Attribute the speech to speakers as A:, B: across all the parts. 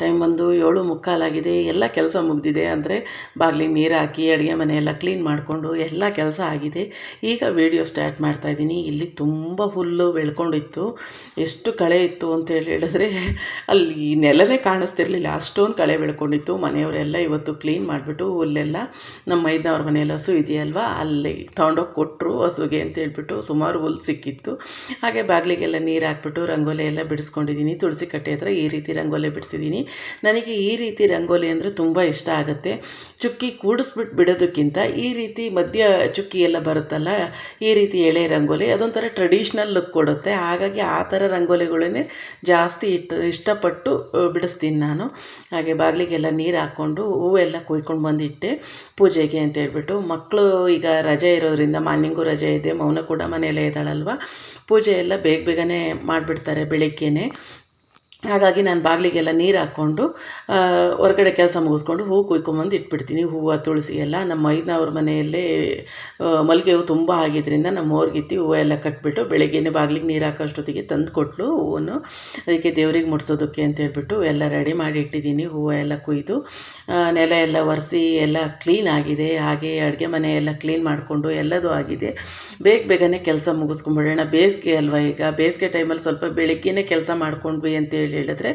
A: time ಬಂದು ಏಳು ಮುಕ್ಕಾಲಾಗಿದೆ ಎಲ್ಲ ಕೆಲಸ ಮುಗಿದಿದೆ ಅಂದರೆ ಬಾಗಿಲಿಗೆ ನೀರು ಹಾಕಿ ಅಡುಗೆ ಮನೆ ಎಲ್ಲ ಕ್ಲೀನ್ ಮಾಡಿಕೊಂಡು ಎಲ್ಲ ಕೆಲಸ ಆಗಿದೆ. ಈಗ ವಿಡಿಯೋ ಸ್ಟಾರ್ಟ್ ಮಾಡ್ತಾ ಇದ್ದೀನಿ. ಇಲ್ಲಿ ತುಂಬ ಹುಲ್ಲು ಬೆಳ್ಕೊಂಡಿತ್ತು. ಎಷ್ಟು ಕಳೆ ಇತ್ತು ಅಂತ ಹೇಳಿ ಹೇಳಿದ್ರೆ ಅಲ್ಲಿ ನೆಲನೇ ಕಾಣಿಸ್ತಿರ್ಲಿಲ್ಲ. ಅಷ್ಟೊಂದು ಕಳೆ ಬೆಳ್ಕೊಂಡಿತ್ತು. ಮನೆಯವರೆಲ್ಲ ಇವತ್ತು ಕ್ಲೀನ್ ಮಾಡಿಬಿಟ್ಟು ಹುಲ್ಲೆಲ್ಲ ನಮ್ಮ ಮೈದನವ್ರ ಮನೆಯಲ್ಲಿ ಹಸು ಇದೆಯಲ್ವ, ಅಲ್ಲಿ ತೊಗೊಂಡೋಗಿ ಕೊಟ್ಟರು ಹಸುಗೆ ಅಂತ ಹೇಳ್ಬಿಟ್ಟು ಸುಮಾರು ಹುಲ್ಲು ಸಿಕ್ಕಿತ್ತು. ಹಾಗೆ ಬಾಗಿಲಿಗೆಲ್ಲ ನೀರು ಹಾಕ್ಬಿಟ್ಟು, ರಂಗೋಲಿ ಎಲ್ಲ ಬಿಡಿಸ್ಕೊಂಡಿದ್ದೀನಿ. ತುಳಸಿ ಕಟ್ಟೆ ಹತ್ರ ಈ ರೀತಿ ರಂಗೋಲಿ ಬಿಡಿಸಿದ್ದೀನಿ. ನನಗೆ ಈ ರೀತಿ ರಂಗೋಲಿ ಅಂದರೆ ತುಂಬ ಇಷ್ಟ ಆಗುತ್ತೆ. ಚುಕ್ಕಿ ಕೂಡಿಸ್ಬಿಟ್ಟು ಬಿಡೋದಕ್ಕಿಂತ ಈ ರೀತಿ ಮಧ್ಯ ಚುಕ್ಕಿ ಎಲ್ಲ ಬರುತ್ತಲ್ಲ, ಈ ರೀತಿ ಎಳೆ ರಂಗೋಲಿ ಅದೊಂಥರ ಟ್ರೆಡಿಷ್ನಲ್ ಲುಕ್ ಕೊಡುತ್ತೆ. ಹಾಗಾಗಿ ಆ ಥರ ರಂಗೋಲಿಗಳನ್ನೇ ಜಾಸ್ತಿ ಇಟ್ಟು ಇಷ್ಟಪಟ್ಟು ಬಿಡಿಸ್ತೀನಿ ನಾನು. ಹಾಗೆ ಬಾಗಿಲಿಗೆಲ್ಲ ನೀರು ಹಾಕ್ಕೊಂಡು ಹೂವೆಲ್ಲ ಕೊಯ್ಕೊಂಡು ಬಂದಿಟ್ಟೆ ಪೂಜೆಗೆ ಅಂತ ಹೇಳ್ಬಿಟ್ಟು. ಮಕ್ಕಳು ಈಗ ರಜೆ ಇರೋದ್ರಿಂದ ಮಾರ್ನಿಂಗು ರಜೆ ಇದೆ, ಮೌನ ಕೂಡ ಮನೆಯಲ್ಲೇ ಇದ್ದಾಳಲ್ವ, ಪೂಜೆ ಎಲ್ಲ ಬೇಗ ಬೇಗನೆ ಮಾಡಿಬಿಡ್ತಾರೆ ಬೆಳಿಗ್ಗೆನೆ. ಹಾಗಾಗಿ ನಾನು ಬಾಗಿಲಿಗೆಲ್ಲ ನೀರು ಹಾಕ್ಕೊಂಡು ಹೊರಗಡೆ ಕೆಲಸ ಮುಗಿಸ್ಕೊಂಡು ಹೂವು ಕುಯ್ಕೊಂಬಂದು ಇಟ್ಬಿಡ್ತೀನಿ. ಹೂವು, ತುಳಸಿ ಎಲ್ಲ ನಮ್ಮ ಐದನವ್ರ ಮನೆಯಲ್ಲೇ ಮಲ್ಲಿಗೆ ಹೂವು ತುಂಬ ಆಗಿದ್ದರಿಂದ ನಮ್ಮ ಅವ್ರಿಗಿತ್ತಿ ಹೂವು ಎಲ್ಲ ಕಟ್ಬಿಟ್ಟು ಬೆಳಗ್ಗೆನೇ ಬಾಗಿಲಿಗೆ ನೀರು ಹಾಕೋಷ್ಟೊತ್ತಿಗೆ ತಂದು ಕೊಟ್ಟಲು ಹೂವನ್ನು. ಅದಕ್ಕೆ ದೇವ್ರಿಗೆ ಮುಟ್ಸೋದಕ್ಕೆ ಅಂತ ಹೇಳ್ಬಿಟ್ಟು ಎಲ್ಲ ರೆಡಿ ಮಾಡಿ ಇಟ್ಟಿದ್ದೀನಿ. ಹೂವು ಎಲ್ಲ ಕುಯ್ದು ನೆಲ ಎಲ್ಲ ಒರೆಸಿ ಎಲ್ಲ ಕ್ಲೀನ್ ಆಗಿದೆ. ಹಾಗೆ ಅಡುಗೆ ಮನೆ ಎಲ್ಲ ಕ್ಲೀನ್ ಮಾಡಿಕೊಂಡು ಎಲ್ಲದೂ ಆಗಿದೆ. ಬೇಗ ಬೇಗನೆ ಕೆಲಸ ಮುಗಿಸ್ಕೊಂಬಿಡೋಣ. ಬೇಸಿಗೆ ಅಲ್ವಾ ಈಗ? ಬೇಸಿಗೆ ಟೈಮಲ್ಲಿ ಸ್ವಲ್ಪ ಬೆಳಗ್ಗೆನೇ ಕೆಲಸ ಮಾಡಿಕೊಂಡ್ವಿ ಅಂತ ಹೇಳಿ ಹೇಳಿದ್ರೆ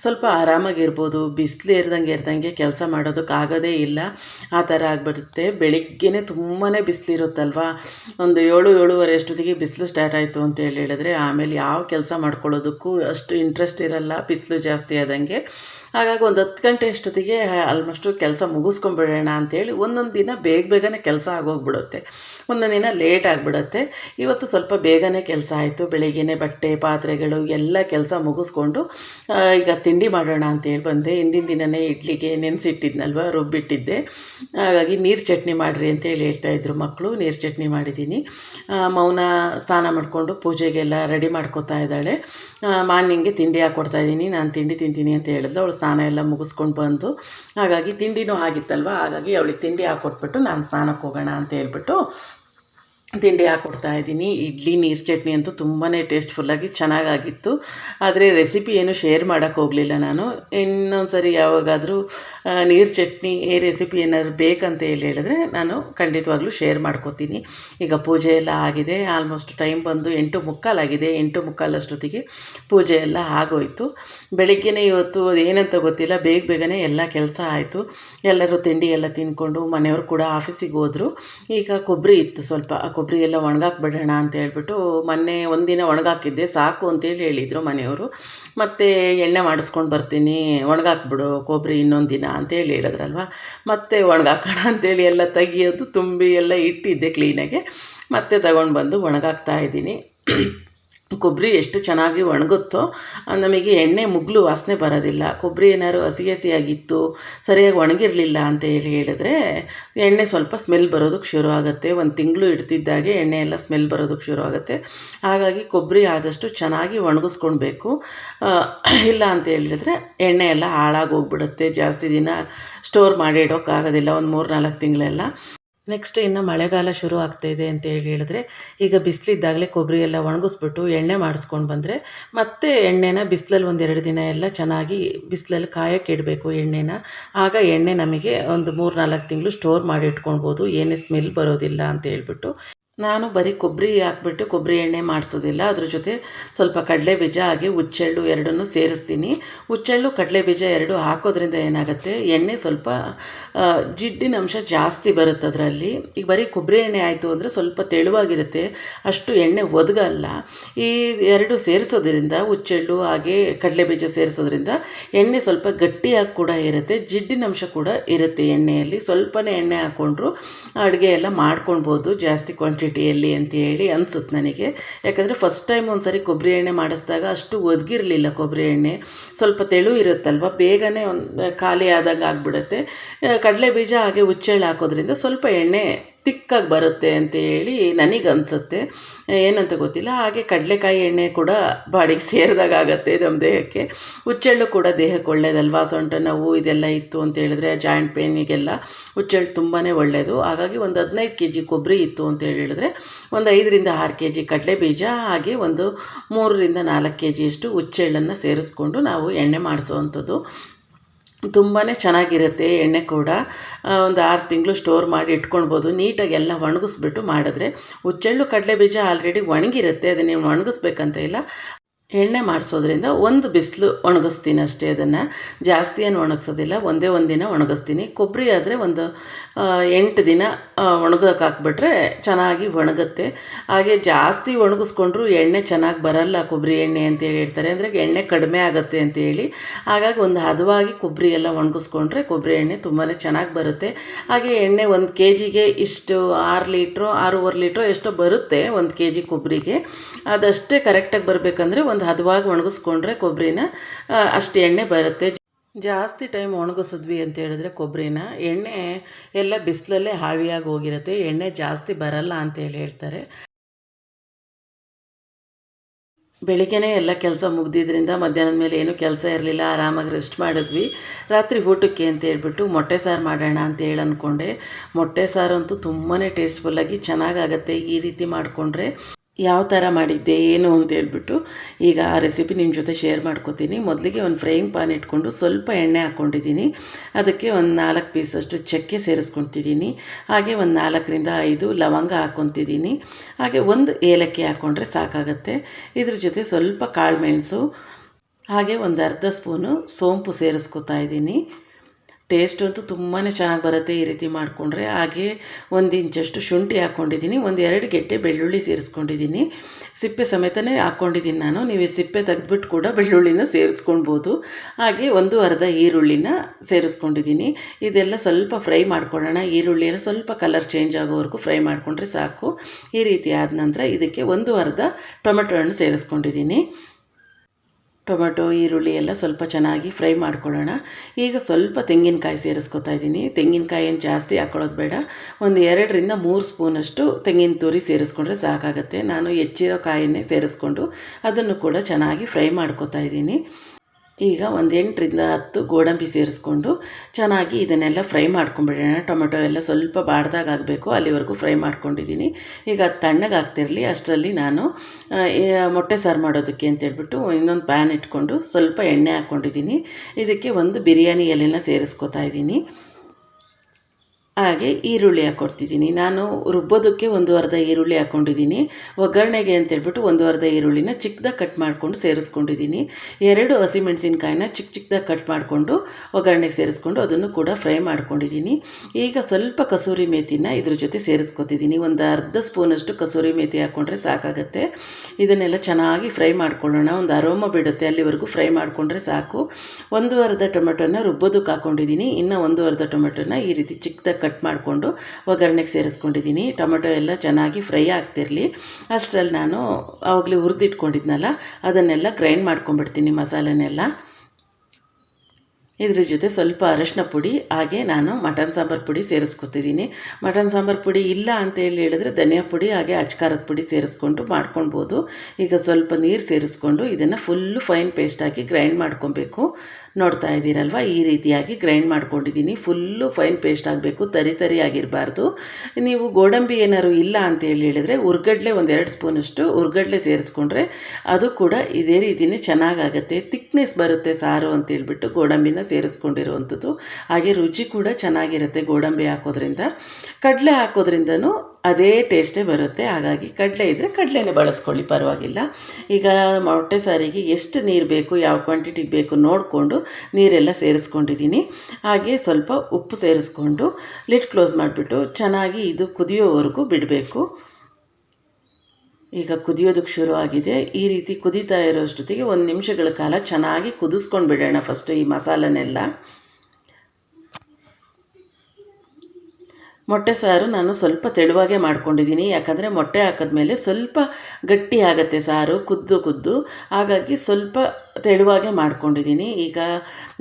A: ಸ್ವಲ್ಪ ಆರಾಮಾಗಿರ್ಬೋದು ಬಿಸಿಲು ಇರ್ದಂಗೆ ಇರ್ದಂಗೆ ಕೆಲಸ ಮಾಡೋದಕ್ಕಾಗೋದೇ ಇಲ್ಲ. ಆ ಥರ ಆಗಿಬಿಡುತ್ತೆ. ಬೆಳಿಗ್ಗೆನೇ ತುಂಬಾ ಬಿಸಿಲಿರುತ್ತಲ್ವಾ? ಒಂದು ಏಳು, ಏಳುವರೆ ಅಷ್ಟೊತ್ತಿಗೆ ಬಿಸಿಲು ಸ್ಟಾರ್ಟ್ ಆಯಿತು ಅಂತ ಹೇಳಿ ಹೇಳಿದ್ರೆ ಆಮೇಲೆ ಯಾವ ಕೆಲಸ ಮಾಡ್ಕೊಳ್ಳೋದಕ್ಕೂ ಅಷ್ಟು ಇಂಟ್ರೆಸ್ಟ್ ಇರಲ್ಲ, ಬಿಸಿಲು ಜಾಸ್ತಿ ಆದಂಗೆ. ಹಾಗಾಗಿ ಒಂದು ಹತ್ತು ಗಂಟೆ ಅಷ್ಟೊತ್ತಿಗೆ ಆಲ್ಮೋಸ್ಟು ಕೆಲಸ ಮುಗಿಸ್ಕೊಂಬಿಡೋಣ ಅಂತೇಳಿ ಒಂದೊಂದು ದಿನ ಬೇಗ ಬೇಗನೆ ಕೆಲಸ ಆಗೋಗ್ಬಿಡುತ್ತೆ. ಒಂದೊಂದು ದಿನ ಲೇಟ್ ಆಗಿಬಿಡುತ್ತೆ. ಇವತ್ತು ಸ್ವಲ್ಪ ಬೇಗನೆ ಕೆಲಸ ಆಯಿತು. ಬೆಳಿಗ್ಗೆನೆ ಬಟ್ಟೆ, ಪಾತ್ರೆಗಳು ಎಲ್ಲ ಕೆಲಸ ಮುಗಿಸ್ಕೊಂಡು ಈಗ ತಿಂಡಿ ಮಾಡೋಣ ಅಂತೇಳಿ ಬಂದೆ. ಹಿಂದಿನ ದಿನವೇ ಇಡ್ಲಿಗೆ ನೆನೆಸಿಟ್ಟಿದ್ನಲ್ವ, ರುಬ್ಬಿಟ್ಟಿದ್ದೆ. ಹಾಗಾಗಿ ನೀರು ಚಟ್ನಿ ಮಾಡಿರಿ ಅಂತೇಳಿ ಹೇಳ್ತಾಯಿದ್ರು ಮಕ್ಕಳು ನೀರು ಚಟ್ನಿ ಮಾಡಿದ್ದೀನಿ ಮೌನ ಸ್ನಾನ ಮಾಡಿಕೊಂಡು ಪೂಜೆಗೆಲ್ಲ ರೆಡಿ ಮಾಡ್ಕೋತಾ ಇದ್ದಾಳೆ. ಮಾರ್ನಿಂಗ್ಗೆ ತಿಂಡಿ ಹಾಕ್ಕೊಡ್ತಾ ಇದ್ದೀನಿ. ನಾನು ತಿಂಡಿ ತಿಂತೀನಿ ಅಂತ ಹೇಳಿದ್ಲು. ಅವಳು ಸ್ನಾನ ಎಲ್ಲ ಮುಗಿಸ್ಕೊಂಡು ಬಂದು, ಹಾಗಾಗಿ ತಿಂಡಿನೂ ಆಗಿತ್ತಲ್ವ? ಹಾಗಾಗಿ ಅವಳಿಗೆ ತಿಂಡಿ ಹಾಕ್ಕೊಟ್ಬಿಟ್ಟು ನಾನು ಸ್ನಾನಕ್ಕೆ ಹೋಗೋಣ ಅಂತ ಹೇಳ್ಬಿಟ್ಟು ತಿಂಡಿ ಹಾಕ್ಕೊಡ್ತಾ ಇದ್ದೀನಿ. ಇಡ್ಲಿ, ನೀರು ಚಟ್ನಿ ಅಂತೂ ತುಂಬಾ ಟೇಸ್ಟ್ಫುಲ್ಲಾಗಿ ಚೆನ್ನಾಗಾಗಿತ್ತು. ಆದರೆ ರೆಸಿಪಿ ಏನು ಶೇರ್ ಮಾಡೋಕ್ಕೆ ಹೋಗಲಿಲ್ಲ ನಾನು. ಇನ್ನೊಂದು ಸರಿ ಯಾವಾಗಾದರೂ ನೀರು ಚಟ್ನಿ ಈ ರೆಸಿಪಿ ಏನಾದ್ರು ಬೇಕಂತ ಹೇಳಿ ಹೇಳಿದ್ರೆ ನಾನು ಖಂಡಿತವಾಗ್ಲೂ ಶೇರ್ ಮಾಡ್ಕೋತೀನಿ. ಈಗ ಪೂಜೆ ಎಲ್ಲ ಆಗಿದೆ. ಆಲ್ಮೋಸ್ಟ್ ಟೈಮ್ ಬಂದು ಎಂಟು ಮುಕ್ಕಾಲಾಗಿದೆ ಎಂಟು ಮುಕ್ಕಾಲಷ್ಟೊತ್ತಿಗೆ ಪೂಜೆ ಎಲ್ಲ ಆಗೋಯ್ತು. ಬೆಳಗ್ಗೆನೇ ಇವತ್ತು ಏನಂತ ಗೊತ್ತಿಲ್ಲ. ಬೇಗ ಬೇಗನೆ ಎಲ್ಲ ಕೆಲಸ ಆಯಿತು. ಎಲ್ಲರೂ ತಿಂಡಿ ಎಲ್ಲ ತಿಂದ್ಕೊಂಡು ಮನೆಯವರು ಕೂಡ ಆಫೀಸಿಗೆ ಹೋದರು. ಈಗ ಕೊಬ್ಬರಿ ಇತ್ತು ಸ್ವಲ್ಪ. ಕೊಬ್ಬರಿ ಎಲ್ಲ ಒಣಗಾಕ್ಬಿಡೋಣ ಅಂತ ಹೇಳ್ಬಿಟ್ಟು ಮೊನ್ನೆ ಒಂದಿನ ಒಣಗಾಕಿದ್ದೆ, ಸಾಕು ಅಂತೇಳಿ ಹೇಳಿದರು ಮನೆಯವರು. ಮತ್ತು ಎಣ್ಣೆ ಮಾಡಿಸ್ಕೊಂಡು ಬರ್ತೀನಿ, ಒಣಗಾಕ್ಬಿಡು ಕೊಬ್ಬರಿ ಇನ್ನೊಂದು ದಿನ ಅಂತೇಳಿ ಹೇಳಿದ್ರಲ್ವ? ಮತ್ತೆ ಒಣಗಾಕೋಣ ಅಂತೇಳಿ ಎಲ್ಲ ತೆಗಿಯೋದು, ತುಂಬಿ ಎಲ್ಲ ಇಟ್ಟಿದ್ದೆ ಕ್ಲೀನಾಗೆ ಮತ್ತೆ ತಗೊಂಡು ಬಂದು ಒಣಗಾಕ್ತಾ ಇದ್ದೀನಿ. ಕೊಬ್ಬರಿ ಎಷ್ಟು ಚೆನ್ನಾಗಿ ಒಣಗುತ್ತೋ ನಮಗೆ ಎಣ್ಣೆ ಮುಗ್ಲು ವಾಸನೆ ಬರೋದಿಲ್ಲ. ಕೊಬ್ಬರಿ ಏನಾದ್ರು ಹಸಿ ಹಸಿಯಾಗಿತ್ತು, ಸರಿಯಾಗಿ ಒಣಗಿರಲಿಲ್ಲ ಅಂತ ಹೇಳಿ ಹೇಳಿದ್ರೆ, ಎಣ್ಣೆ ಸ್ವಲ್ಪ ಸ್ಮೆಲ್ ಬರೋದಕ್ಕೆ ಶುರು ಆಗುತ್ತೆ. ಒಂದು ತಿಂಗಳು ಇಡ್ತಿದ್ದಾಗೆ ಎಣ್ಣೆ ಎಲ್ಲ ಸ್ಮೆಲ್ ಬರೋದಕ್ಕೆ ಶುರು ಆಗುತ್ತೆ. ಹಾಗಾಗಿ ಕೊಬ್ಬರಿ ಆದಷ್ಟು ಚೆನ್ನಾಗಿ ಒಣಗಿಸ್ಕೊಳ್ಬೇಕು ಇಲ್ಲ ಅಂತ ಹೇಳಿದ್ರೆ ಎಣ್ಣೆ ಎಲ್ಲ ಹಾಳಾಗಿ ಹೋಗ್ಬಿಡುತ್ತೆ. ಜಾಸ್ತಿ ದಿನ ಸ್ಟೋರ್ ಮಾಡಿ ಇಡೋಕ್ಕಾಗೋದಿಲ್ಲ. ಒಂದು ಮೂರು ನಾಲ್ಕು ತಿಂಗಳೆಲ್ಲ. ನೆಕ್ಸ್ಟ್ ಇನ್ನು ಮಳೆಗಾಲ ಶುರು ಆಗ್ತಾಯಿದೆ ಅಂತ ಹೇಳಿ ಹೇಳಿದ್ರೆ, ಈಗ ಬಿಸಿಲಿದ್ದಾಗಲೇ ಕೊಬ್ಬರಿ ಎಲ್ಲ ಒಣಗಿಸ್ಬಿಟ್ಟು ಎಣ್ಣೆ ಮಾಡಿಸ್ಕೊಂಡು ಬಂದರೆ ಮತ್ತೆ ಎಣ್ಣೆನ ಬಿಸಿಲಲ್ಲಿ ಒಂದೆರಡು ದಿನ ಎಲ್ಲ ಚೆನ್ನಾಗಿ ಬಿಸಿಲಲ್ಲಿ ಕಾಯಕ್ಕೆ ಇಡಬೇಕು ಎಣ್ಣೆನ. ಆಗ ಎಣ್ಣೆ ನಮಗೆ ಒಂದು ಮೂರು ನಾಲ್ಕು ತಿಂಗಳು ಸ್ಟೋರ್ ಮಾಡಿ ಇಟ್ಕೊಳ್ಬೋದು, ಏನೇ ಸ್ಮೆಲ್ ಬರೋದಿಲ್ಲ ಅಂತ ಹೇಳ್ಬಿಟ್ಟು. ನಾನು ಬರೀ ಕೊಬ್ಬರಿ ಹಾಕ್ಬಿಟ್ಟು ಕೊಬ್ಬರಿ ಎಣ್ಣೆ ಮಾಡಿಸೋದಿಲ್ಲ. ಅದ್ರ ಜೊತೆ ಸ್ವಲ್ಪ ಕಡಲೆ ಬೀಜ, ಹಾಗೆ ಹುಚ್ಚೆಳ್ಳು ಎರಡನ್ನೂ ಸೇರಿಸ್ತೀನಿ. ಹುಚ್ಚೆಳ್ಳು, ಕಡಲೆ ಬೀಜ ಎರಡು ಹಾಕೋದ್ರಿಂದ ಏನಾಗುತ್ತೆ, ಎಣ್ಣೆ ಸ್ವಲ್ಪ ಜಿಡ್ಡಿನ ಅಂಶ ಜಾಸ್ತಿ ಬರುತ್ತೆ ಅದರಲ್ಲಿ. ಈಗ ಬರೀ ಕೊಬ್ಬರಿ ಎಣ್ಣೆ ಆಯಿತು ಅಂದರೆ ಸ್ವಲ್ಪ ತೆಳುವಾಗಿರುತ್ತೆ, ಅಷ್ಟು ಎಣ್ಣೆ ಒದಗಲ್ಲ. ಈ ಎರಡು ಸೇರಿಸೋದ್ರಿಂದ, ಹುಚ್ಚೆಳ್ಳು, ಹಾಗೆ ಕಡಲೆ ಬೀಜ ಸೇರಿಸೋದ್ರಿಂದ ಎಣ್ಣೆ ಸ್ವಲ್ಪ ಗಟ್ಟಿಯಾಗಿ ಕೂಡ ಇರುತ್ತೆ, ಜಿಡ್ಡಿನ ಅಂಶ ಕೂಡ ಇರುತ್ತೆ ಎಣ್ಣೆಯಲ್ಲಿ. ಸ್ವಲ್ಪನೇ ಎಣ್ಣೆ ಹಾಕ್ಕೊಂಡ್ರು ಅಡುಗೆ ಎಲ್ಲ ಮಾಡ್ಕೊಳ್ಬೋದು, ಜಾಸ್ತಿ ಕ್ವಾಂಟಿಟಿಯಲ್ಲಿ ಅಂತ ಹೇಳಿ ಅನ್ಸುತ್ತೆ ನನಗೆ. ಯಾಕಂದರೆ ಫಸ್ಟ್ ಟೈಮ್ ಒಂದು ಸರಿ ಕೊಬ್ಬರಿ ಎಣ್ಣೆ ಮಾಡಿಸಿದಾಗ ಅಷ್ಟು ಒದಗಿರಲಿಲ್ಲ ಕೊಬ್ಬರಿ ಎಣ್ಣೆ. ಸ್ವಲ್ಪ ತೆಳು ಇರುತ್ತಲ್ವ? ಬೇಗನೆ ಒಂದು ಖಾಲಿ ಆದಾಗ ಆಗಿಬಿಡುತ್ತೆ. ಕಡಲೆ ಬೀಜ ಹಾಗೆ ಹುಚ್ಚೆಳ್ಳು ಹಾಕೋದ್ರಿಂದ ಸ್ವಲ್ಪ ಎಣ್ಣೆ ತಿಕ್ಕಾಗಿ ಬರುತ್ತೆ ಅಂತ ಹೇಳಿ ನನಗನ್ಸುತ್ತೆ. ಏನಂತ ಗೊತ್ತಿಲ್ಲ, ಹಾಗೆ ಕಡಲೆಕಾಯಿ ಎಣ್ಣೆ ಕೂಡ ಬಾಡಿಗೆ ಸೇರಿದಾಗ ಆಗುತ್ತೆ ನಮ್ಮ ದೇಹಕ್ಕೆ. ಹುಚ್ಚೆಳ್ಳು ಕೂಡ ದೇಹಕ್ಕೆ ಒಳ್ಳೇದಲ್ವಾ? ಸೊಂಟ ನೋವು ಇದೆಲ್ಲ ಇತ್ತು ಅಂತ ಹೇಳಿದ್ರೆ ಜಾಯಿಂಟ್ ಪೇನಿಗೆಲ್ಲ ಹುಚ್ಚೆಳ್ಳು ತುಂಬಾ ಒಳ್ಳೆಯದು ಹಾಗಾಗಿ ಒಂದು ಹದಿನೈದು ಕೆ ಜಿ ಕೊಬ್ಬರಿ ಇತ್ತು ಅಂತ ಹೇಳಿದ್ರೆ ಒಂದು ಐದರಿಂದ ಆರು ಕೆ ಜಿ ಕಡಲೆ ಬೀಜ, ಹಾಗೆ ಒಂದು ಮೂರರಿಂದ ನಾಲ್ಕು ಕೆ ಜಿಯಷ್ಟು ಹುಚ್ಚೆಳ್ಳನ್ನು ಸೇರಿಸ್ಕೊಂಡು ನಾವು ಎಣ್ಣೆ ಮಾಡಿಸೋವಂಥದ್ದು ತುಂಬಾ ಚೆನ್ನಾಗಿರುತ್ತೆ ಎಣ್ಣೆ ಕೂಡ. ಒಂದು ಆರು ತಿಂಗಳು ಸ್ಟೋರ್ ಮಾಡಿ ಇಟ್ಕೊಳ್ಬೋದು. ನೀಟಾಗಿ ಎಲ್ಲ ಒಣಗಿಸ್ಬಿಟ್ಟು ಮಾಡಿದ್ರೆ ಹುಚ್ಚೆಳ್ಳು ಕಡಲೆ ಬೀಜ ಆಲ್ರೆಡಿ ಒಣಗಿರುತ್ತೆ. ಅದನ್ನ ನೀವು ಒಣಗಿಸ್ಬೇಕಂತ ಇಲ್ಲ. ಎಣ್ಣೆ ಮಾಡಿಸೋದ್ರಿಂದ ಒಂದು ಬಿಸಿಲು ಒಣಗಿಸ್ತೀನಿ ಅಷ್ಟೇ ಅದನ್ನು. ಜಾಸ್ತಿ ಏನು ಒಣಗಿಸೋದಿಲ್ಲ, ಒಂದೇ ಒಂದು ದಿನ ಒಣಗಿಸ್ತೀನಿ. ಕೊಬ್ಬರಿ ಆದರೆ ಒಂದು ಎಂಟು ದಿನ ಒಣಗೋಕೆ ಹಾಕ್ಬಿಟ್ರೆ ಚೆನ್ನಾಗಿ ಒಣಗುತ್ತೆ. ಹಾಗೆ ಜಾಸ್ತಿ ಒಣಗಿಸ್ಕೊಂಡ್ರು ಎಣ್ಣೆ ಚೆನ್ನಾಗಿ ಬರಲ್ಲ ಕೊಬ್ಬರಿ ಎಣ್ಣೆ ಅಂತೇಳಿ ಹೇಳ್ತಾರೆ. ಅಂದರೆ ಎಣ್ಣೆ ಕಡಿಮೆ ಆಗುತ್ತೆ ಅಂತೇಳಿ ಹಾಗಾಗಿ ಒಂದು ಹದವಾಗಿ ಕೊಬ್ಬರಿ ಎಲ್ಲ ಒಣಗಿಸ್ಕೊಂಡ್ರೆ ಕೊಬ್ಬರಿ ಎಣ್ಣೆ ತುಂಬಾ ಚೆನ್ನಾಗಿ ಬರುತ್ತೆ. ಹಾಗೆ ಎಣ್ಣೆ ಒಂದು ಕೆ ಜಿಗೆ ಇಷ್ಟು, ಆರು ಲೀಟ್ರು, ಆರೂವರೆ ಲೀಟ್ರು ಎಷ್ಟೋ ಬರುತ್ತೆ ಒಂದು ಕೆ ಜಿ ಕೊಬ್ಬರಿಗೆ. ಅದಷ್ಟೇ ಕರೆಕ್ಟಾಗಿ ಬರಬೇಕಂದ್ರೆ ಒಂದು ಹದವಾಗಿ ಒಣಗಿಸ್ಕೊಂಡ್ರೆ ಕೊಬ್ಬರಿನ ಅಷ್ಟು ಎಣ್ಣೆ ಬರುತ್ತೆ. ಜಾಸ್ತಿ ಟೈಮ್ ಒಣಗಿಸಿದ್ವಿ ಅಂತ ಹೇಳಿದ್ರೆ ಕೊಬ್ಬರಿನ. ಎಣ್ಣೆ ಎಲ್ಲ ಬಿಸಿಲಲ್ಲೇ ಹಾವಿಯಾಗಿ ಹೋಗಿರುತ್ತೆ. ಎಣ್ಣೆ ಜಾಸ್ತಿ ಬರಲ್ಲ ಅಂತೇಳಿ ಹೇಳ್ತಾರೆ. ಬೆಳಿಗ್ಗೆನೇ ಎಲ್ಲ ಕೆಲಸ ಮುಗ್ದಿದ್ರಿಂದ ಮಧ್ಯಾಹ್ನದ ಮೇಲೆ ಏನೂ ಕೆಲಸ ಇರಲಿಲ್ಲ. ಆರಾಮಾಗಿ ರೆಸ್ಟ್ ಮಾಡಿದ್ವಿ. ರಾತ್ರಿ ಊಟಕ್ಕೆ ಅಂತ ಹೇಳ್ಬಿಟ್ಟು ಮೊಟ್ಟೆ ಸಾರು ಮಾಡೋಣ ಅಂತ ಹೇಳಿ ಅಂದ್ಕೊಂಡೆ. ಮೊಟ್ಟೆ ಸಾರು ಅಂತೂ ತುಂಬಾ ಟೇಸ್ಟ್ಫುಲ್ಲಾಗಿ ಚೆನ್ನಾಗಾಗತ್ತೆ. ಈ ರೀತಿ ಮಾಡಿಕೊಂಡ್ರೆ ಯಾವ ಥರ ಮಾಡಿದ್ದೆ, ಏನು ಅಂತ ಹೇಳ್ಬಿಟ್ಟು ಈಗ ಆ ರೆಸಿಪಿ ನಿಮ್ಮ ಜೊತೆ ಶೇರ್ ಮಾಡ್ಕೋತೀನಿ. ಮೊದಲಿಗೆ ಒಂದು ಫ್ರೈಯಿಂಗ್ ಪಾನ್ ಇಟ್ಕೊಂಡು ಸ್ವಲ್ಪ ಎಣ್ಣೆ ಹಾಕ್ಕೊಂಡಿದ್ದೀನಿ. ಅದಕ್ಕೆ ಒಂದು ನಾಲ್ಕು ಪೀಸಷ್ಟು ಚಕ್ಕೆ ಸೇರಿಸ್ಕೊತಿದ್ದೀನಿ. ಹಾಗೆ ಒಂದು ನಾಲ್ಕರಿಂದ ಐದು ಲವಂಗ ಹಾಕ್ಕೊತಿದ್ದೀನಿ. ಹಾಗೆ ಒಂದು ಏಲಕ್ಕಿ ಹಾಕ್ಕೊಂಡ್ರೆ ಸಾಕಾಗುತ್ತೆ. ಇದ್ರ ಜೊತೆ ಸ್ವಲ್ಪ ಕಾಳುಮೆಣಸು ಹಾಗೆ ಒಂದು ಅರ್ಧ ಸ್ಪೂನು ಸೋಂಪು ಸೇರಿಸ್ಕೊತಾ ಇದ್ದೀನಿ. ಟೇಸ್ಟ್ ಅಂತೂ ತುಂಬಾ ಚೆನ್ನಾಗಿ ಬರುತ್ತೆ ಈ ರೀತಿ ಮಾಡಿಕೊಂಡ್ರೆ. ಹಾಗೆ ಒಂದು ಇಂಚಷ್ಟು ಶುಂಠಿ ಹಾಕ್ಕೊಂಡಿದ್ದೀನಿ ಒಂದು ಎರಡು ಗೆಡ್ಡೆ ಬೆಳ್ಳುಳ್ಳಿ ಸೇರಿಸ್ಕೊಂಡಿದ್ದೀನಿ. ಸಿಪ್ಪೆ ಸಮೇತನೇ ಹಾಕ್ಕೊಂಡಿದ್ದೀನಿ ನಾನು. ನೀವು ಸಿಪ್ಪೆ ತೆಗೆದ್ಬಿಟ್ಟು ಕೂಡ ಬೆಳ್ಳುಳ್ಳಿನ ಸೇರಿಸ್ಕೊಳ್ಬೋದು. ಹಾಗೆ ಒಂದು ಅರ್ಧ ಈರುಳ್ಳಿನ ಸೇರಿಸ್ಕೊಂಡಿದ್ದೀನಿ. ಇದೆಲ್ಲ ಸ್ವಲ್ಪ ಫ್ರೈ ಮಾಡ್ಕೊಳ್ಳೋಣ. ಈರುಳ್ಳಿ ಎಲ್ಲ ಸ್ವಲ್ಪ ಕಲರ್ ಚೇಂಜ್ ಆಗೋವರೆಗೂ ಫ್ರೈ ಮಾಡಿಕೊಂಡ್ರೆ ಸಾಕು. ಈ ರೀತಿ ಆದ ನಂತರ ಇದಕ್ಕೆ ಒಂದು ಅರ್ಧ ಟೊಮೆಟೊ ಹಣ್ಣು ಸೇರಿಸ್ಕೊಂಡಿದ್ದೀನಿ. ಟೊಮೆಟೊ, ಈರುಳ್ಳಿ ಎಲ್ಲ ಸ್ವಲ್ಪ ಚೆನ್ನಾಗಿ ಫ್ರೈ ಮಾಡ್ಕೊಳ್ಳೋಣ. ಈಗ ಸ್ವಲ್ಪ ತೆಂಗಿನಕಾಯಿ ಸೇರಿಸ್ಕೊತಾ ಇದ್ದೀನಿ. ತೆಂಗಿನಕಾಯಿ ಏನು ಜಾಸ್ತಿ ಹಾಕ್ಕೊಳ್ಳೋದು ಬೇಡ. ಒಂದು ಎರಡರಿಂದ ಮೂರು ಸ್ಪೂನಷ್ಟು ತೆಂಗಿನ ತುರಿ ಸೇರಿಸ್ಕೊಂಡ್ರೆ ಸಾಕಾಗುತ್ತೆ. ನಾನು ಹೆಚ್ಚಿರೋ ಕಾಯಿನೇ ಸೇರಿಸ್ಕೊಂಡು ಅದನ್ನು ಕೂಡ ಚೆನ್ನಾಗಿ ಫ್ರೈ ಮಾಡ್ಕೊತಾ ಇದ್ದೀನಿ. ಈಗ ಒಂದು ಎಂಟರಿಂದ ಹತ್ತು ಗೋಡಂಬಿ ಸೇರಿಸ್ಕೊಂಡು ಚೆನ್ನಾಗಿ ಇದನ್ನೆಲ್ಲ ಫ್ರೈ ಮಾಡ್ಕೊಂಬಿಡೋಣ. ಟೊಮೆಟೊ ಎಲ್ಲ ಸ್ವಲ್ಪ ಬಾಡ್ದಾಗ ಆಗಬೇಕು, ಅಲ್ಲಿವರೆಗೂ ಫ್ರೈ ಮಾಡ್ಕೊಂಡಿದ್ದೀನಿ. ಈಗ ಅದು ತಣ್ಣಗೆ ಆಗ್ತಿರಲಿ, ಅಷ್ಟರಲ್ಲಿ ನಾನು ಮೊಟ್ಟೆ ಸಾರು ಮಾಡೋದಕ್ಕೆ ಅಂತೇಳ್ಬಿಟ್ಟು ಇನ್ನೊಂದು ಪ್ಯಾನ್ ಇಟ್ಕೊಂಡು ಸ್ವಲ್ಪ ಎಣ್ಣೆ ಹಾಕ್ಕೊಂಡಿದ್ದೀನಿ ಇದಕ್ಕೆ ಒಂದು ಬಿರಿಯಾನಿ ಎಲೆನ ಸೇರಿಸ್ಕೊತಾ ಇದ್ದೀನಿ. ಹಾಗೆ ಈರುಳ್ಳಿ ಹಾಕ್ಕೊಡ್ತಿದ್ದೀನಿ ನಾನು ರುಬ್ಬೋದಕ್ಕೆ ಒಂದು ಅರ್ಧ ಈರುಳ್ಳಿ ಹಾಕ್ಕೊಂಡಿದ್ದೀನಿ ಒಗ್ಗರಣೆಗೆ ಅಂತೇಳ್ಬಿಟ್ಟು ಒಂದು ಅರ್ಧ ಈರುಳ್ಳಿನ ಚಿಕ್ಕದಾಗಿ ಕಟ್ ಮಾಡಿಕೊಂಡು ಸೇರಿಸ್ಕೊಂಡಿದ್ದೀನಿ. ಎರಡು ಹಸಿಮೆಣಸಿನ್ಕಾಯಿನ ಚಿಕ್ಕ ಚಿಕ್ಕದಾಗಿ ಕಟ್ ಮಾಡಿಕೊಂಡು ಒಗ್ಗರಣೆಗೆ ಸೇರಿಸ್ಕೊಂಡು ಅದನ್ನು ಕೂಡ ಫ್ರೈ ಮಾಡ್ಕೊಂಡಿದ್ದೀನಿ. ಈಗ ಸ್ವಲ್ಪ ಕಸೂರಿ ಮೇಥಿನ ಇದ್ರ ಜೊತೆ ಸೇರಿಸ್ಕೊತಿದ್ದೀನಿ. ಒಂದು ಅರ್ಧ ಸ್ಪೂನಷ್ಟು ಕಸೂರಿ ಮೇಥಿ ಹಾಕ್ಕೊಂಡ್ರೆ ಸಾಕಾಗುತ್ತೆ. ಇದನ್ನೆಲ್ಲ ಚೆನ್ನಾಗಿ ಫ್ರೈ ಮಾಡ್ಕೊಳ್ಳೋಣ. ಒಂದು ಅರೋಮ ಬಿಡುತ್ತೆ ಅಲ್ಲಿವರೆಗೂ ಫ್ರೈ ಮಾಡಿಕೊಂಡ್ರೆ ಸಾಕು. ಒಂದು ಅರ್ಧ ಟೊಮೆಟೊನ ರುಬ್ಬೋದಕ್ಕೆ ಹಾಕ್ಕೊಂಡಿದ್ದೀನಿ ಇನ್ನೂ ಒಂದು ಅರ್ಧ ಟೊಮೆಟೊನ ಈ ರೀತಿ ಚಿಕ್ಕದಾಗಿ ಕಟ್ ಮಾಡಿಕೊಂಡು ಒಗ್ಗರಣೆಗೆ ಸೇರಿಸ್ಕೊಂಡಿದ್ದೀನಿ. ಟೊಮೆಟೊ ಎಲ್ಲ ಚೆನ್ನಾಗಿ ಫ್ರೈ ಆಗ್ತಿರಲಿ. ಅಷ್ಟರಲ್ಲಿ ನಾನು ಆವಾಗಲೇ ಹುರಿದಿಟ್ಕೊಂಡಿದ್ನಲ್ಲ, ಅದನ್ನೆಲ್ಲ ಗ್ರೈಂಡ್ ಮಾಡ್ಕೊಂಬಿಡ್ತೀನಿ ಮಸಾಲೆನೆಲ್ಲ. ಇದ್ರ ಜೊತೆ ಸ್ವಲ್ಪ ಅರಶಿನ ಪುಡಿ, ಹಾಗೆ ನಾನು ಮಟನ್ ಸಾಂಬಾರು ಪುಡಿ ಸೇರಿಸ್ಕೊತಿದ್ದೀನಿ. ಮಟನ್ ಸಾಂಬಾರು ಪುಡಿ ಇಲ್ಲ ಅಂತ ಹೇಳಿ ಹೇಳಿದ್ರೆ ಧನಿಯಾ ಪುಡಿ, ಹಾಗೆ ಅಚ್ಕಾರದ ಪುಡಿ ಸೇರಿಸ್ಕೊಂಡು ಮಾಡ್ಕೊಳ್ಬೋದು. ಈಗ ಸ್ವಲ್ಪ ನೀರು ಸೇರಿಸ್ಕೊಂಡು ಇದನ್ನು ಫುಲ್ಲು ಫೈನ್ ಪೇಸ್ಟ್ ಹಾಕಿ ಗ್ರೈಂಡ್ ಮಾಡ್ಕೊಬೇಕು. ನೋಡ್ತಾ ಇದ್ದೀರಲ್ವ? ಈ ರೀತಿಯಾಗಿ ಗ್ರೈಂಡ್ ಮಾಡ್ಕೊಂಡಿದ್ದೀನಿ. ಫುಲ್ಲು ಫೈನ್ ಪೇಸ್ಟ್ ಆಗಬೇಕು, ತರಿ ತರಿ ಆಗಿರಬಾರ್ದು. ನೀವು ಗೋಡಂಬಿ ಏನಾದ್ರು ಇಲ್ಲ ಅಂತ ಹೇಳಿ ಹೇಳಿದರೆ ಉರ್ಗಡ್ಲೆ ಒಂದೆರಡು ಸ್ಪೂನಷ್ಟು ಉರ್ಗಡ್ಲೆ ಸೇರಿಸ್ಕೊಂಡ್ರೆ ಅದು ಕೂಡ ಇದೇ ರೀತಿಯೇ ಚೆನ್ನಾಗಾಗುತ್ತೆ. ತಿಕ್ನೆಸ್ ಬರುತ್ತೆ ಸಾರು ಅಂತ ಹೇಳ್ಬಿಟ್ಟು ಗೋಡಂಬಿನ ಸೇರಿಸ್ಕೊಂಡಿರುವಂಥದ್ದು. ಹಾಗೆ ರುಚಿ ಕೂಡ ಚೆನ್ನಾಗಿರುತ್ತೆ ಗೋಡಂಬಿ ಹಾಕೋದ್ರಿಂದ. ಕಡಲೆ ಹಾಕೋದ್ರಿಂದನೂ ಅದೇ ಟೇಸ್ಟೇ ಬರುತ್ತೆ. ಹಾಗಾಗಿ ಕಡಲೆ ಇದ್ದರೆ ಕಡಲೆನೇ ಬಳಸ್ಕೊಳ್ಳಿ, ಪರವಾಗಿಲ್ಲ. ಈಗ ಮೊಟ್ಟೆ ಸಾರಿಗೆ ಎಷ್ಟು ನೀರು ಬೇಕು, ಯಾವ ಕ್ವಾಂಟಿಟಿಗೆ ಬೇಕು ನೋಡಿಕೊಂಡು ನೀರೆಲ್ಲ ಸೇರಿಸ್ಕೊಂಡಿದ್ದೀನಿ. ಹಾಗೆ ಸ್ವಲ್ಪ ಉಪ್ಪು ಸೇರಿಸ್ಕೊಂಡು ಲಿಟ್ ಕ್ಲೋಸ್ ಮಾಡಿಬಿಟ್ಟು ಚೆನ್ನಾಗಿ ಇದು ಕುದಿಯೋವರೆಗೂ ಬಿಡಬೇಕು. ಈಗ ಕುದಿಯೋದಕ್ಕೆ ಶುರು ಆಗಿದೆ ಈ ರೀತಿ ಕುದೀತಾ ಇರೋಷ್ಟೊತ್ತಿಗೆ ಒಂದು ನಿಮಿಷಗಳ ಕಾಲ ಚೆನ್ನಾಗಿ ಕುದಿಸ್ಕೊಂಡು ಬಿಡೋಣ ಫಸ್ಟು ಈ ಮಸಾಲನೆಲ್ಲ. ಮೊಟ್ಟೆ ಸಾರು ನಾನು ಸ್ವಲ್ಪ ತೆಳುವಾಗೆ ಮಾಡ್ಕೊಂಡಿದ್ದೀನಿ. ಯಾಕಂದರೆ ಮೊಟ್ಟೆ ಹಾಕಿದ್ಮೇಲೆ ಸ್ವಲ್ಪ ಗಟ್ಟಿ ಆಗುತ್ತೆ ಸಾರು, ಕುದ್ದು ಕುದ್ದು. ಹಾಗಾಗಿ ಸ್ವಲ್ಪ ತೆಳುವಾಗೆ ಮಾಡ್ಕೊಂಡಿದ್ದೀನಿ. ಈಗ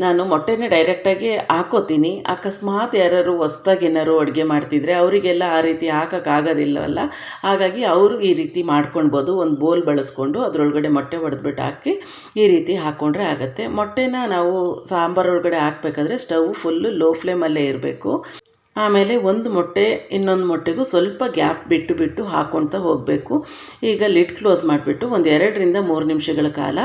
A: ನಾನು ಮೊಟ್ಟೆನೇ ಡೈರೆಕ್ಟಾಗಿ ಹಾಕೋತೀನಿ. ಅಕಸ್ಮಾತ್ ಯಾರು ಹೊಸ್ದಾಗಿ ಏನಾರು ಅಡುಗೆ ಮಾಡ್ತಿದ್ರೆ ಅವರಿಗೆಲ್ಲ ಆ ರೀತಿ ಹಾಕೋಕ್ಕಾಗೋದಿಲ್ಲವಲ್ಲ ಹಾಗಾಗಿ ಅವರು ಈ ರೀತಿ ಮಾಡ್ಕೊಳ್ಬೋದು ಒಂದು ಬೋಲ್ ಬಳಸ್ಕೊಂಡು ಅದರೊಳಗಡೆ ಮೊಟ್ಟೆ ಹೊಡೆದ್ಬಿಟ್ಟು ಹಾಕಿ ಈ ರೀತಿ ಹಾಕ್ಕೊಂಡ್ರೆ ಆಗುತ್ತೆ. ಮೊಟ್ಟೆನ ನಾವು ಸಾಂಬಾರೊಳಗಡೆ ಹಾಕ್ಬೇಕಾದ್ರೆ ಸ್ಟವ್ ಫುಲ್ಲು ಲೋ ಫ್ಲೇಮಲ್ಲೇ ಇರಬೇಕು. ಆಮೇಲೆ ಒಂದು ಮೊಟ್ಟೆ, ಇನ್ನೊಂದು ಮೊಟ್ಟೆಗೂ ಸ್ವಲ್ಪ ಗ್ಯಾಪ್ ಬಿಟ್ಟು ಬಿಟ್ಟು ಹಾಕ್ಕೊಳ್ತಾ ಹೋಗಬೇಕು. ಈಗ ಲಿಡ್ ಕ್ಲೋಸ್ ಮಾಡಿಬಿಟ್ಟು ಒಂದು ಎರಡರಿಂದ ಮೂರು ನಿಮಿಷಗಳ ಕಾಲ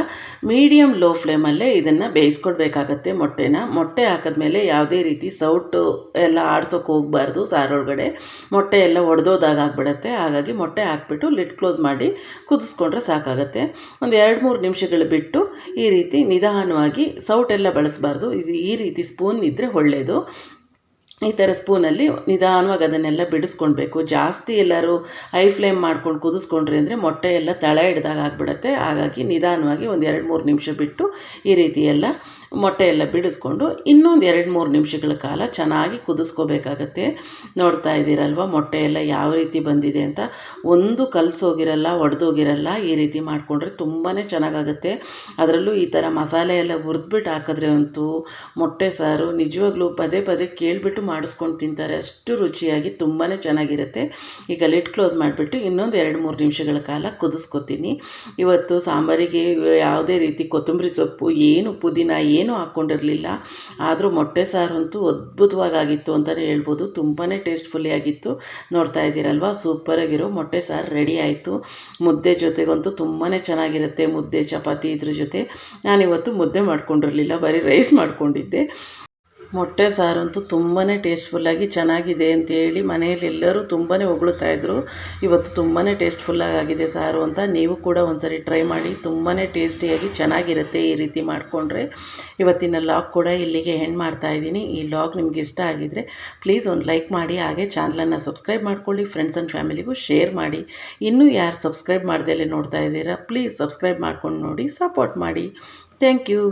A: ಮೀಡಿಯಮ್ ಲೋ ಫ್ಲೇಮಲ್ಲೇ ಇದನ್ನು ಬೇಯಿಸ್ಕೊಡ್ಬೇಕಾಗತ್ತೆ ಮೊಟ್ಟೆನ. ಮೊಟ್ಟೆ ಹಾಕಿದ್ಮೇಲೆ ಯಾವುದೇ ರೀತಿ ಸೌಟು ಎಲ್ಲ ಆಡ್ಸೋಕೆ ಹೋಗಬಾರ್ದು ಸಾರೊಳಗಡೆ. ಮೊಟ್ಟೆ ಎಲ್ಲ ಒಡೆದೋದಾಗ ಆಗ್ಬಿಡತ್ತೆ. ಹಾಗಾಗಿ ಮೊಟ್ಟೆ ಹಾಕ್ಬಿಟ್ಟು ಲಿಡ್ ಕ್ಲೋಸ್ ಮಾಡಿ ಕುದಿಸ್ಕೊಂಡ್ರೆ ಸಾಕಾಗುತ್ತೆ. ಒಂದು ಎರಡು ಮೂರು ನಿಮಿಷಗಳು ಬಿಟ್ಟು ಈ ರೀತಿ ನಿಧಾನವಾಗಿ ಸೌಟೆಲ್ಲ ಬಳಸಬಾರ್ದು. ಇದು ಈ ರೀತಿ ಸ್ಪೂನ್ ಇದ್ದರೆ ಒಳ್ಳೆಯದು ಈ ಥರ ಸ್ಪೂನಲ್ಲಿ ನಿಧಾನವಾಗಿ ಅದನ್ನೆಲ್ಲ ಬಿಡಿಸ್ಕೊಳ್ಬೇಕು. ಜಾಸ್ತಿ ಎಲ್ಲರೂ ಹೈ ಫ್ಲೇಮ್ ಮಾಡ್ಕೊಂಡು ಕುದಿಸ್ಕೊಂಡ್ರಿ ಅಂದರೆ ಮೊಟ್ಟೆ ಎಲ್ಲ ತಳ ಹಿಡ್ದಾಗ ಆಗಿಬಿಡತ್ತೆ. ಹಾಗಾಗಿ ನಿಧಾನವಾಗಿ ಒಂದು ಎರಡು ಮೂರು ನಿಮಿಷ ಬಿಟ್ಟು ಈ ರೀತಿ ಎಲ್ಲ ಮೊಟ್ಟೆ ಎಲ್ಲ ಬಿಡಿಸ್ಕೊಂಡು ಇನ್ನೊಂದು ಎರಡು ಮೂರು ನಿಮಿಷಗಳ ಕಾಲ ಚೆನ್ನಾಗಿ ಕುದಿಸ್ಕೋಬೇಕಾಗತ್ತೆ. ನೋಡ್ತಾ ಇದ್ದೀರಲ್ವ ಮೊಟ್ಟೆ ಎಲ್ಲ ಯಾವ ರೀತಿ ಬಂದಿದೆ ಅಂತ. ಒಂದು ಕಲಸೋಗಿರಲ್ಲ, ಒಡೆದೋಗಿರಲ್ಲ ಈ ರೀತಿ ಮಾಡಿಕೊಂಡ್ರೆ ತುಂಬಾ ಚೆನ್ನಾಗಾಗುತ್ತೆ. ಅದರಲ್ಲೂ ಈ ಥರ ಮಸಾಲೆ ಎಲ್ಲ ಹುರಿದ್ಬಿಟ್ಟು ಹಾಕಿದ್ರೆ ಅಂತೂ ಮೊಟ್ಟೆ ಸಾರು ನಿಜವಾಗ್ಲೂ ಪದೇ ಪದೇ ಕೇಳಿಬಿಟ್ಟು ಮಾಡಿಸ್ಕೊಂಡು ತಿಂತಾರೆ. ಅಷ್ಟು ರುಚಿಯಾಗಿ ತುಂಬಾ ಚೆನ್ನಾಗಿರುತ್ತೆ. ಈಗ ಲಿಡ್ ಕ್ಲೋಸ್ ಮಾಡಿಬಿಟ್ಟು ಇನ್ನೊಂದು ಎರಡು ಮೂರು ನಿಮಿಷಗಳ ಕಾಲ ಕುದಿಸ್ಕೊತೀನಿ. ಇವತ್ತು ಸಾಂಬಾರಿಗೆ ಯಾವುದೇ ರೀತಿ ಕೊತ್ತಂಬರಿ ಸೊಪ್ಪು, ಏನು ಪುದೀನ, ಏನೂ ಹಾಕ್ಕೊಂಡಿರಲಿಲ್ಲ. ಆದರೂ ಮೊಟ್ಟೆ ಸಾರು ಅಂತೂ ಅದ್ಭುತವಾಗಿತ್ತು ಅಂತಲೇ ಹೇಳ್ಬೋದು. ತುಂಬಾ ಟೇಸ್ಟ್ಫುಲ್ಲಿ ಆಗಿತ್ತು. ನೋಡ್ತಾ ಇದ್ದೀರಲ್ವ? ಸೂಪರಾಗಿರೋ ಮೊಟ್ಟೆ ಸಾರು ರೆಡಿ ಆಯಿತು. ಮುದ್ದೆ ಜೊತೆಗಂತೂ ತುಂಬಾ ಚೆನ್ನಾಗಿರುತ್ತೆ. ಮುದ್ದೆ, ಚಪಾತಿ ಇದ್ರ ಜೊತೆ. ನಾನಿವತ್ತು ಮುದ್ದೆ ಮಾಡ್ಕೊಂಡಿರಲಿಲ್ಲ. ಬರೀ ರೈಸ್ ಮಾಡ್ಕೊಂಡಿದ್ದೆ. ಮೊಟ್ಟೆ ಸಾರಂತೂ ತುಂಬಾ ಟೇಸ್ಟ್ಫುಲ್ಲಾಗಿ ಚೆನ್ನಾಗಿದೆ ಅಂತೇಳಿ ಮನೆಯಲ್ಲಿ ಎಲ್ಲರೂ ತುಂಬಾ ಇದ್ದರು ಇವತ್ತು ತುಂಬಾ ಟೇಸ್ಟ್ಫುಲ್ಲಾಗಿ ಆಗಿದೆ ಸಾರು ಅಂತ. ನೀವು ಕೂಡ ಒಂದ್ಸರಿ ಟ್ರೈ ಮಾಡಿ ತುಂಬಾ ಟೇಸ್ಟಿಯಾಗಿ ಚೆನ್ನಾಗಿರುತ್ತೆ ಈ ರೀತಿ ಮಾಡಿಕೊಂಡ್ರೆ. ಇವತ್ತಿನ ಲಾಗ್ ಕೂಡ ಇಲ್ಲಿಗೆ ಹೆಣ್ಣು ಮಾಡ್ತಾ ಇದ್ದೀನಿ. ಈ ಲಾಗ್ ನಿಮ್ಗೆ ಇಷ್ಟ ಆಗಿದ್ದರೆ ಪ್ಲೀಸ್ ಒಂದು ಲೈಕ್ ಮಾಡಿ, ಹಾಗೆ ಚಾನಲನ್ನು ಸಬ್ಸ್ಕ್ರೈಬ್ ಮಾಡ್ಕೊಳ್ಳಿ ಫ್ರೆಂಡ್ಸ್ ಆ್ಯಂಡ್ ಫ್ಯಾಮಿಲಿಗೂ ಶೇರ್ ಮಾಡಿ. ಇನ್ನೂ ಯಾರು ಸಬ್ಸ್ಕ್ರೈಬ್ ಮಾಡ್ದಲೇ ನೋಡ್ತಾ ಇದ್ದೀರಾ ಪ್ಲೀಸ್ ಸಬ್ಸ್ಕ್ರೈಬ್ ಮಾಡ್ಕೊಂಡು ನೋಡಿ ಸಪೋರ್ಟ್ ಮಾಡಿ. Thank you